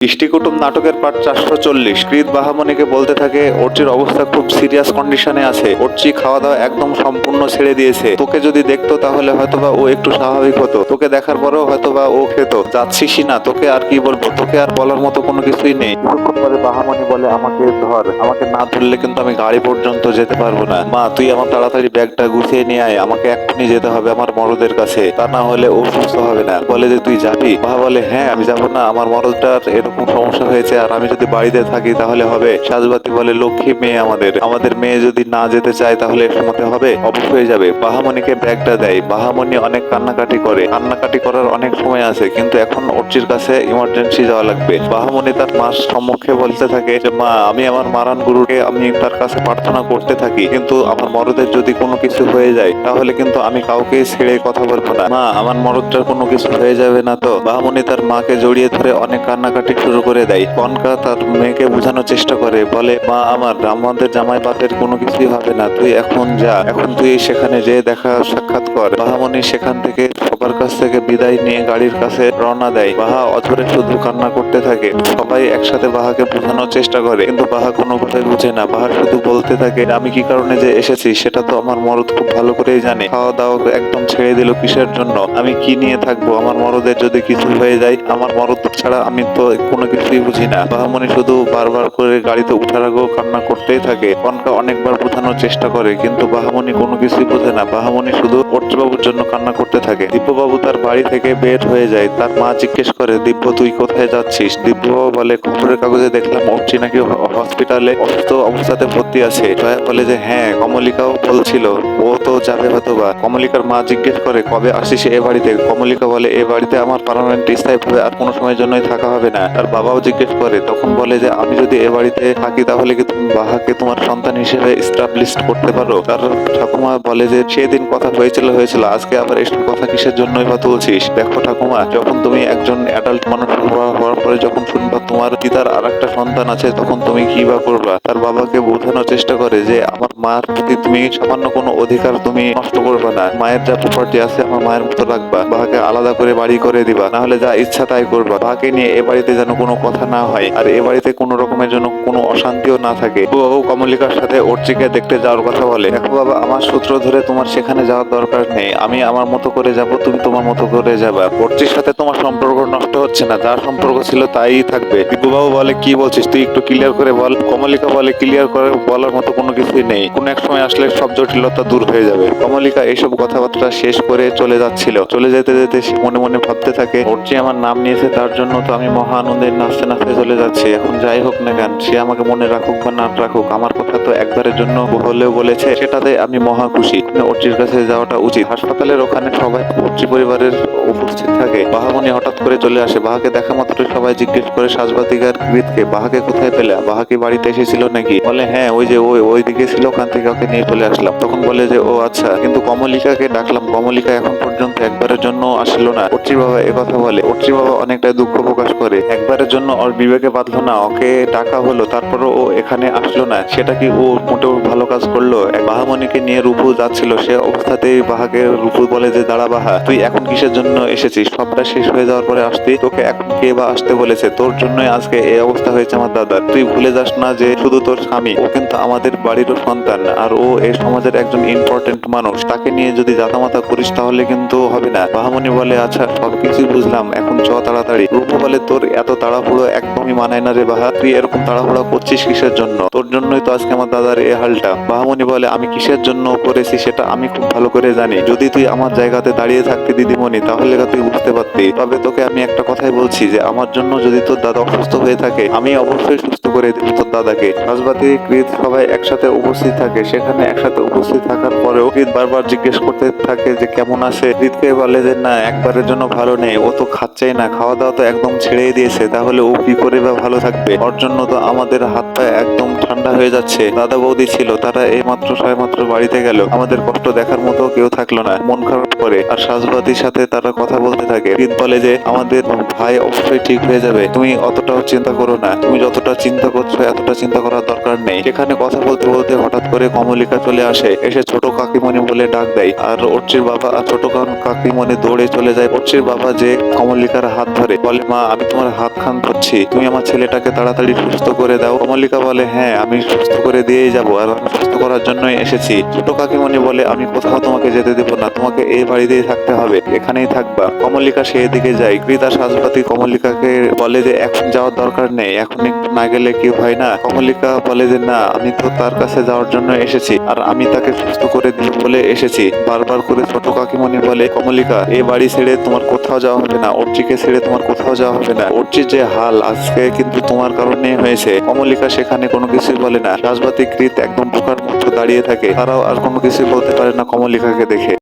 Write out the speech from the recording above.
ইষ্টি কুটুম নাটকের পার্ট চারশো চল্লিশ। কৃত বাহামণিকে বলতে থাকে, অর্চির অবস্থা খুব সিরিয়াস কন্ডিশনে আছে। অর্চি খাওয়া দাওয়া একদম সম্পূর্ণ ছেড়ে দিয়েছে। তোকে যদি দেখতো তাহলে হয়তোবা ও একটু স্বাভাবিক হতো। তোকে দেখার পরেও হয়তোবা ও খেত। যাচ্ছিসই না। তোকে আর কি বলব? তোকে আর বলার মতো কোনো কিছুই নেই। পরে বাহামণি বলে, আমাকে ধর। আমাকে না ধরলে কিন্তু আমি গাড়ি পর্যন্ত যেতে পারব না। মা, তুই আমার তাড়াতাড়ি ব্যাগটা গুছিয়ে নিয়ে আয়। আমাকে এক্ষুনি যেতে হবে আমার মরদের কাছে। তা না হলে ও সুস্থ হবে না। বলে যে, তুই যাবি? মা বলে হ্যাঁ আমি যাব না। আমার মরদটার এরকম সমস্যা হয়েছে, আর আমি যদি বাড়িতে থাকি তাহলে হবে। সাজবাতি বলে লক্ষ্মী মেয়ে আমাদের। আমাদের মেয়ে যদি না যেতে চায় তাহলে মধ্যে হবে হয়ে যাবে। বাহামণিকে ব্যাগটা দেয়। বাহামণি অনেক কান্নাকাটি করে। কান্নাকাটি করার অনেক সময় আছে, কিন্তু এখন অর্চির কাছে ইমার্জেন্সি যাওয়া লাগবে। বাহামণি তার মার সম্মুখে বলতে থাকে যে, মা, আমি আমার মারান গুরুকে আমি তার কাছে প্রার্থনা করতে থাকি, কিন্তু আমার মরদের যদি কোনো কিছু হয়ে যায়, তাহলে কিন্তু আমি কাউকে ছেড়ে কথা বলব না। মা, আমার মরদটার কোনো কিছু হয়ে যাবে না তো? বাহামণি তার মাকে জড়িয়ে ধরে অনেক কান্নাকাটি শুরু করে দেয়। কনকা তার মেয়েকে বোঝানোর চেষ্টা করে, বলে, মা, আমার আমাদের জামাই বাপের কোনো কিছুই হবে না, তুই এখন যা, এখন তুই সেখানে যে দেখা সাক্ষাৎ কর। বাহামণি সেখান থেকে সবার কাছ থেকে বিদায় নিয়ে গাড়ির কাছে রওনা দেয়। বাহা অঝরে শুধু কান্না করতে থাকে। সবাই একসাথে বাহাকে বোঝানোর চেষ্টা করে, কিন্তু বাহা কোনো কথাই বুঝে না। বাহা শুধু বলতে থাকে, আমি কি কারণে যে এসেছি, সেটা তো আমার মরদ খুব ভালো করেই জানে। খাওয়া দাওয়া একদম ছেড়ে দিল কিসের জন্য? আমি কি নিয়ে থাকব? আমার মরদের যদি কিছু হয়ে যায়, আমার মরদ ছাড়া আমি তো কোনো কিছুই বুঝি না। বাহামণি শুধু বারবার করে গাড়িতে উঠার আগেও কান্না করতেই থাকে। কনকা অনেকবার বোঝানোর চেষ্টা করে, কিন্তু বাহামণি কোনো কিছুই বোঝে না। বাহামণি শুধু অর্চবাবুর জন্য কান্না করতে থাকে। দিব্যবাবু তার বাড়ি থেকে বের হয়ে যায়। তার মা জিজ্ঞেস করে, দিব্য, তুই কোথায় যাচ্ছিস? দিব্যবাবু বলে খবরের কাগজে দেখলাম অর্চি নাকি হসপিটালে অসুস্থ অবস্থাতে ভর্তি আছে। জয়া বলে যে হ্যাঁ কমলিকাও বলছিল। ও তো যাবে হয়তো বা কমলিকার মা জিজ্ঞেস করে, কবে আসিস এ বাড়িতে? কমলিকা বলে, এ বাড়িতে আমার পার্মানেন্ট স্থায়ী ভাবে আর কোনো সময়ের জন্যই থাকা হবে না। তার বাবাও জিজ্ঞেস করে, তখন বলে যে, আমি যদি এ বাড়িতে থাকি, তাহলে কি তুমি বাহাকে তোমার সন্তান হিসেবে স্টাবলিশ করতে পারো? তার ঠাকুমা বলে যে, সেদিন কথা হয়েছিল হয়েছিল, আজকে আবার এসব কথা কিসের জন্যই বা তুলছিস? দেখো ঠাকুমা, যখন তুমি একজন অ্যাডাল্ট মানুষ হওয়ার পরে যখন শুনবা তোমার পিতার আর একটা সন্তান আছে, তখন তুমি কি বা করবা? তার বাবাকে বোঝানোর চেষ্টা করে যে, আমার মার প্রতি তুমি সামান্য কোনো অধিকার তুমি নষ্ট করবে না। মায়ের যা প্রপার্টি আছে, আমার মায়ের মতো রাখবা। বাবাকে আলাদা করে বাড়ি করে দিবা। না হলে যা ইচ্ছা তাই করবা। বাবাকে নিয়ে এ বাড়িতে যেন কোনো কথা না হয়। আর এ বাড়িতে কোনো রকমের জন্য কোনো অশান্তিও না থাকে। বাবু কমলিকার সাথে অর্চিকে দেখতে যাওয়ার কথা বলে। দেখো বাবা, আমার সূত্র ধরে তোমার সেখানে যাওয়ার দরকার নেই। আমি আমার মতো করে যাব, তুমি তোমার মতো করে যাবা। অর্চির সাথে তোমার সম্পর্ক নষ্ট হচ্ছে না, যার সম্পর্ক ছিল তাই থাকবে। দিব্যবাবু বলে, কি বলছিস? তুই একটু ক্লিয়ার করে বল। কমলিকা বলে ক্লিয়ার করে বলার মতো কোনো কিছুই নেই। কোন এক সময় আসলে সব জটিলতা দূর হয়ে যাবে। কমলিকা এইসব কথাবার্তা শেষ করে চলে যাচ্ছিল। চলে যেতে যেতে মনে মনে ভাবতে থাকে, অর্চি আমার নাম নিয়েছে, তার জন্য তো আমি মহা আনন্দের নাচতে নাচতে চলে যাচ্ছি। এখন যাই হোক না কেন, সে আমাকে মনে রাখুক বা না রাখুক, আমার কথা তো একবারের জন্য হলেও বলেছে। সেটাতে আমি মহা খুশি। অর্চির কাছে যাওয়াটা উচিত। হাসপাতালের ওখানে সবাই অর্চি পরিবারের উপস্থিত থাকে। বাহামণি হঠাৎ করে চলে আসে। বাহাকে দেখা মাত্র সবাই জিজ্ঞেস করে, সাজবাতিকার কৃতকে বাহাকে কোথায় পেলে? বাহাকে বাড়িতে এসেছিল নাকি? বলে হ্যাঁ ওই যে ওই ওই দিকে ছিল, ওখান থেকে ওকে নিয়ে চলে আসলাম। তখন বলে যে, ও আচ্ছা কিন্তু কমলিকাকে ডাকলাম। কমলিকা এখন পর্যন্ত একবারের জন্য আসলো না। অর্চির বাবা কথা বলে। অর্চির বাবা অনেকটা দুঃখ প্রকাশ করে। একবারের জন্য ওর বিবেকে বাঁধলো না, ওকে ডাকা হলো, তারপরও ও এখানে আসলো না। সেটা কি ও মোটেও ভালো কাজ করল? বাহামণিকে নিয়ে রূপু যাচ্ছিল। সে অবস্থাতেই বাহাকে রূপু বলে যে, দাঁড়া বাহা তুই এখন কিসের জন্য এসেছিস। সবটা শেষ হয়ে যাওয়ার পরে আসতেই তোকে এখন কে বা আসতে বলেছে? তোর জন্যই আজকে এই অবস্থা হয়েছে আমার দাদার। তুই ভুলে যাস না যে শুধু তোর স্বামী। ও কিন্তু আমাদের বাড়িরও সন্তান আর ও এই সমাজের একজন ইম্পর্টেন্ট মানুষ। তাকে নিয়ে যদি জাতামাতা করিস তাহলে কিন্তু হবে না। বাহামণি বলে আচ্ছা সবকিছুই বুঝলাম। এখন চ তাড়াতাড়ি। রূপু বলে, তোর এত তাড়াহুড়ো একদমই মানায় না রে বাহা। তুই এরকম তাড়াহুড়া করছিস কিসের জন্য? তোর জন্যই তো আজকে আমার দাদার এ হালটা। বাহামণি বলে, আমি কিসের জন্য করেছি সেটা আমি খুব ভালো করে জানি। যদি তুই আমার জায়গাতে দাঁড়িয়ে থাকতি দিদিমণি, তাহলে তুই বুঝতে পারতি। তবে তোকে আমি একটা কথাই বলছি যে, আমার জন্য যদি তোর দাদা অসুস্থ হয়ে থাকে, আমি অবশ্যই সুস্থ করে দিব তোর দাদাকে রাজবাতি কৃত সবাই একসাথে উপস্থিত থাকে। সেখানে একসাথে উপস্থিত থাকার পরেও কৃত বারবার জিজ্ঞেস করতে থাকে যে, কেমন আছে? কৃতকে বলে যে, না, একবারের জন্য ভালো নেই। ও তো খাচ্ছেই না। খাওয়া দাওয়া তো একদম ছেড়েই দিয়েছে। তাহলে ও কি করে বা ভালো থাকবে? ওর জন্য তো আমাদের হাত পা একদম ঠান্ডা হয়ে যাচ্ছে। দাদা বৌদি ছিল। তারা এই মাত্র ছয় মাত্র বাড়িতে গেল। আমাদের কষ্ট দেখার মতো কেউ থাকল না। মন খারাপ করে। আর সাজবাতির সাথে তারা কথা বলতে থাকে। কৃত বলে যে, আমাদের ভাই অবশ্যই ঠিক হয়ে যাবে। তুমি অতটাও চিন্তা করো না। তুমি যতটা চিন্তা চিন্তা করছ? এতটা চিন্তা করার দরকার নেই। সেখানে কথা বলতে বলতে হঠাৎ করে কমলিকা চলে আসে। এসে ছোট কাকিমণি বলে ডাক দেয়। আর অর্চির বাবা আর ছোট কাক- কাকিমণি দৌড়ে চলে যায়। অর্চির বাবা যে কমলিকার হাত ধরে, বলে, মা, আমি তোমার হাত খান ধরছি। তুমি আমার ছেলেটাকে তাড়াতাড়ি সুস্থ করে দাও। কমলিকা বলে হ্যাঁ আমি সুস্থ করে দিয়েই যাব আর আমি সুস্থ করার জন্যই এসেছি। ছোট কাকিমণি বলে, আমি কোথাও তোমাকে যেতে দেবো না। তোমাকে এই বাড়িতেই থাকতে হবে। এখানেই থাকবা। কমলিকা সেই দিকে যায়। কৃতা সাজপাতি কমলিকাকে বলে যে, এখন যাওয়ার দরকার নেই। এখন একটু না গেলে কি হয় না। কমলিকা বলে যে, না, আমি তো তার কাছে যাওয়ার জন্য এসেছি আর আমি তাকে সুস্থ করে দিব বলে এসেছি। বারবার করে ছোট কাকিমণি বলে, কমলিকা এই বাড়ি ছেড়ে তোমার কোথাও যাওয়া হবে না। অর্চিকে ছেড়ে তোমার কোথাও যাওয়া হবে না। অর্চির যে হাল আজকে কিন্তু তোমার কারণে হয়েছে। কমলিকা সেখানে কোনো কিছুই বলে না। সাজবাতি কৃত একদম বোকার মতো দাঁড়িয়ে থাকে। তারাও আর কোনো কিছুই বলতে পারে না কমলিকাকে দেখে।